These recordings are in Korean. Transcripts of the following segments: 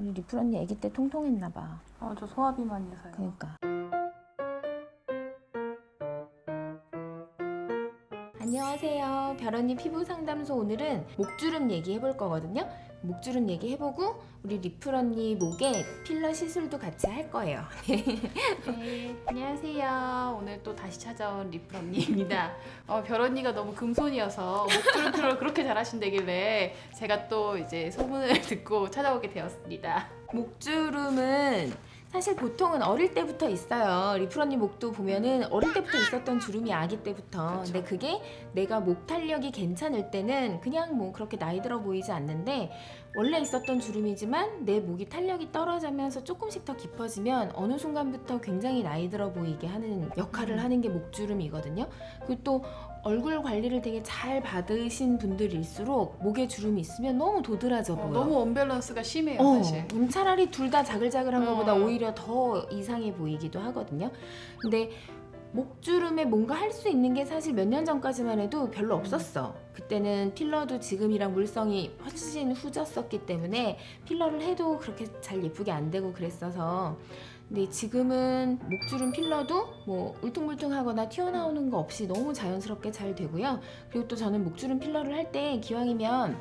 우리 리플 언니 아기 때 통통했나 봐. 어, 저 소화비만이어서요. 그러니까. 안녕하세요. 별언니 피부 상담소 오늘은 목주름 얘기해 볼 거거든요. 목주름 얘기 해 보고 우리 리플 언니 목에 필러 시술도 같이 할 거예요. 네, 안녕하세요. 오늘 또 다시 찾아온 리플 언니입니다. 어, 별 언니가 너무 금손이어서 목주름 필러를 그렇게 잘하신다길래 제가 또 이제 소문을 듣고 찾아오게 되었습니다. 목주름은 사실 보통은 어릴 때부터 있어요. 리플 언니 목도 보면은 어릴 때부터 있었던 주름이 아기 때부터. 근데 그게 내가 목 탄력이 괜찮을 때는 그냥 뭐 그렇게 나이 들어 보이지 않는데 원래 있었던 주름이지만 내 목이 탄력이 떨어지면서 조금씩 더 깊어지면 어느 순간부터 굉장히 나이 들어 보이게 하는 역할을 음. 하는 게 목주름이거든요. 그리고 또 얼굴 관리를 되게 잘 받으신 분들일수록 목에 주름이 있으면 너무 도드라져 어, 보여. 너무 언밸런스가 심해요, 어, 사실. 음, 차라리 둘 다 자글자글한 어. 것보다 오히려 더 이상해 보이기도 하거든요. 근데 목주름에 뭔가 할 수 있는 게 사실 몇 년 전까지만 해도 별로 없었어. 그때는 필러도 지금이랑 물성이 훨씬 후졌었기 때문에 필러를 해도 그렇게 잘 예쁘게 안 되고 그랬어서. 근데 지금은 목주름 필러도 뭐 울퉁불퉁하거나 튀어나오는 거 없이 너무 자연스럽게 잘 되고요. 그리고 또 저는 목주름 필러를 할 때 기왕이면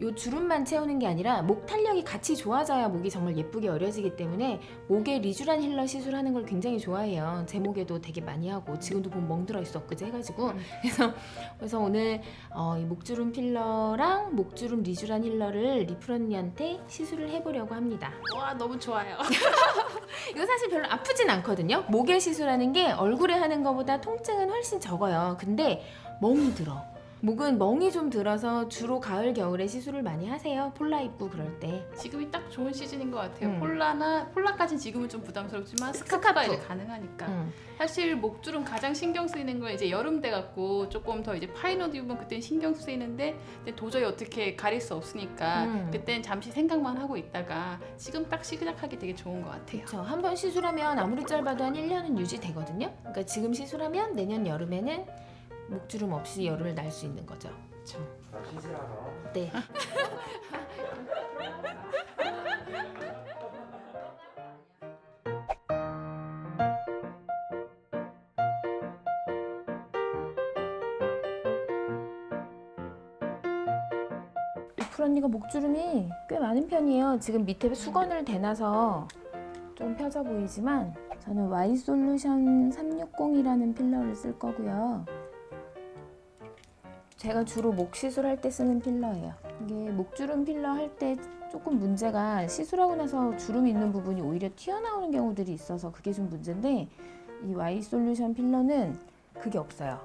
요 주름만 채우는 게 아니라 목 탄력이 같이 좋아져야 목이 정말 예쁘게 어려지기 때문에 목에 리쥬란 힐러 시술하는 걸 굉장히 좋아해요. 제 목에도 되게 많이 하고 지금도 보면 멍들어 있어 엊그제 해가지고 음. 그래서 그래서 오늘 어, 이 목주름 필러랑 목주름 리쥬란 힐러를 리플 언니한테 시술을 해보려고 합니다. 와, 너무 좋아요. 이거 사실 별로 아프진 않거든요. 목에 시술하는 게 얼굴에 하는 것보다 통증은 훨씬 적어요. 근데 멍이 들어. 목은 멍이 좀 들어서 주로 가을 겨울에 시술을 많이 하세요. 폴라 입고 그럴 때. 지금이 딱 좋은 시즌인 것 같아요. 음. 폴라나 폴라까지는 지금은 좀 부담스럽지만 스카프가 스카프. 이제 가능하니까. 음. 사실 목주름 가장 신경 쓰이는 건 이제 여름 돼 갖고 조금 더 이제 파인 옷 입으면 그때는 신경 쓰이는데 근데 도저히 어떻게 가릴 수 없으니까 음. 그때는 잠시 생각만 하고 있다가 지금 딱 시작하기 되게 좋은 것 같아요. 그렇죠. 한 번 시술하면 아무리 짧아도 한 1년은 유지되거든요. 그러니까 지금 시술하면 내년 여름에는 목주름 없이 여름을 날 수 있는 거죠. 그렇죠. 네. 리플 언니가 목주름이 꽤 많은 편이에요. 지금 밑에 수건을 대놔서 좀 펴져 보이지만 저는 Y 솔루션 360이라는 필러를 쓸 거고요. 제가 주로 목 시술할 때 쓰는 필러예요. 이게 목주름 필러 할 때 조금 문제가 시술하고 나서 주름 있는 부분이 오히려 튀어나오는 경우들이 있어서 그게 좀 문제인데 이 Y 솔루션 필러는 그게 없어요.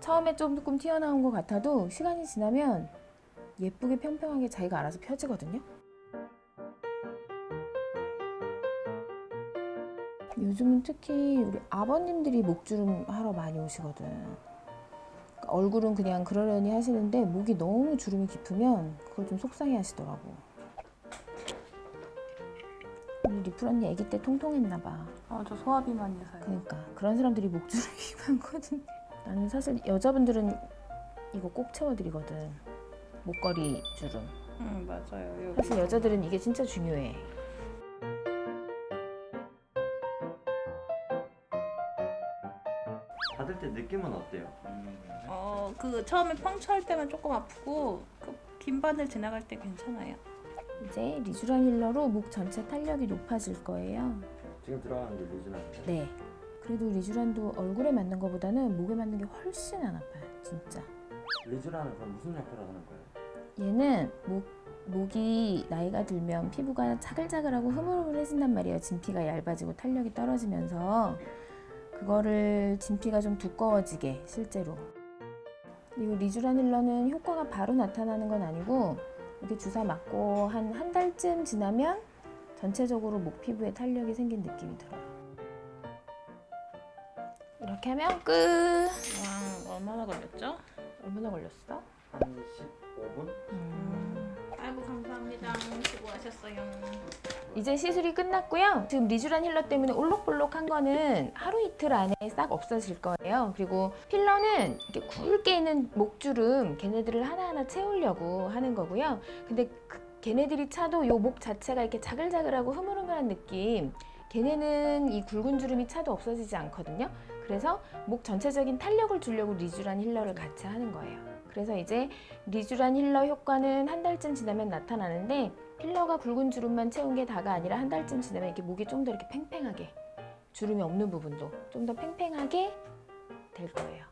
처음에 조금 튀어나온 것 같아도 시간이 지나면 예쁘게 평평하게 자기가 알아서 펴지거든요. 요즘은 특히 우리 아버님들이 목주름 하러 많이 오시거든. 얼굴은 그냥 그러려니 하시는데 목이 너무 주름이 깊으면 그걸 좀 속상해 하시더라고. 우리 리플 언니 아기 때 통통했나 봐. 어, 저 소화비만이어서요. 그러니까 그런 사람들이 목주름이 많거든. 나는 사실 여자분들은 이거 꼭 채워드리거든. 목걸이 주름. 음, 맞아요. 여기. 사실 여자들은 이게 진짜 중요해. 느낌은 어때요? 어, 그 처음에 펑처할 때만 조금 아프고 그 긴 바늘 지나갈 때 괜찮아요. 이제 리쥬란 힐러로 목 전체 탄력이 높아질 거예요. 지금 들어가는 게 리즈나인데 네. 그래도 리쥬란도 얼굴에 맞는 것보다는 목에 맞는 게 훨씬 안 아파요. 진짜. 리즈라는 그럼 무슨 역할을 하는 거예요? 얘는 목 목이 나이가 들면 피부가 차글차글하고 흐물흐물해진단 말이에요. 진피가 얇아지고 탄력이 떨어지면서 그거를 진피가 좀 두꺼워지게 실제로. 그리고 리쥬란 힐러는 효과가 바로 나타나는 건 아니고 이렇게 주사 맞고 한 한 달쯤 지나면 전체적으로 목 피부에 탄력이 생긴 느낌이 들어요. 이렇게 하면 끝. 와, 얼마나 걸렸죠? 얼마나 걸렸어? 한 15분? 음. 아이고 감사합니다. 수고하셨어요. 이제 시술이 끝났고요. 지금 리쥬란 힐러 때문에 올록볼록한 거는 하루 이틀 안에 싹 없어질 거예요. 그리고 필러는 이렇게 굵게 있는 목주름 걔네들을 하나하나 채우려고 하는 거고요. 근데 그- 걔네들이 차도 요 목 자체가 이렇게 자글자글하고 흐물흐물한 느낌. 걔네는 이 굵은 주름이 차도 없어지지 않거든요. 그래서 목 전체적인 탄력을 주려고 리쥬란 힐러를 같이 하는 거예요. 그래서 이제 리쥬란 힐러 효과는 한 달쯤 지나면 나타나는데 힐러가 굵은 주름만 채운 게 다가 아니라 한 달쯤 지나면 이렇게 목이 좀 더 이렇게 팽팽하게 주름이 없는 부분도 좀 더 팽팽하게 될 거예요.